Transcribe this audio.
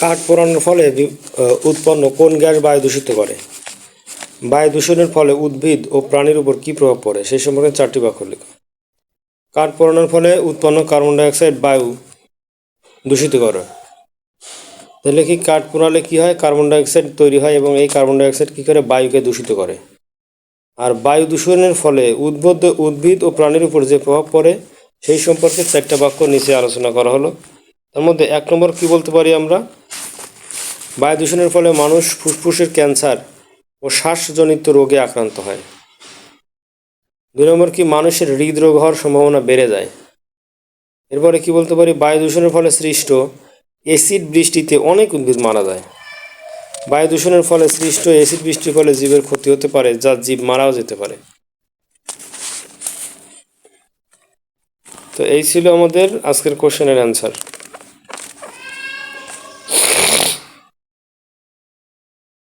কাঠ পোড়ানোর ফলে উৎপন্ন কোন গ্যাস বায়ু দূষিত করে? বায়ু দূষণের ফলে উদ্ভিদ ও প্রাণীর উপর কী প্রভাব পড়ে? সেই সম্পর্কে চারটি বাক্য লেখো কাঠ পোড়ানোর ফলে উৎপন্ন কার্বন ডাইঅক্সাইড বায়ু দূষিত করে। তাহলে কি কাঠ পোড়ালে কি হয়? কার্বন ডাইঅক্সাইড তৈরি হয় এবং এই কার্বন ডাইঅক্সাইড কী করে? বায়ুকে দূষিত করে। আর বায়ু দূষণের ফলে উদ্ভিদ উদ্ভিদ ও প্রাণীর উপর যে প্রভাব পড়ে, সেই সম্পর্কে চারটা বাক্য নিচে আলোচনা করা হলো। তার মধ্যে এক নম্বর কি বলতে পারি আমরা? বায়ু দূষণের ফলে মানুষ ফুসফুসের ক্যান্সার ও শ্বাসজনিত রোগে আক্রান্ত হয়। দুই নম্বর কি মানুষের হৃদরোগ হওয়ার সম্ভাবনা বেড়ে যায়। এরপরে কি বলতে পারি? বায়ু দূষণের ফলে সৃষ্ট অ্যাসিড বৃষ্টিতে অনেক উদ্ভিদ মারা যায়। বায়ু দূষণের ফলে সৃষ্ট অ্যাসিড বৃষ্টির ফলে জীবের ক্ষতি হতে পারে, যা জীব মারাও যেতে পারে। তো এই ছিল আমাদের আজকের কোশ্চেনের অ্যান্সার।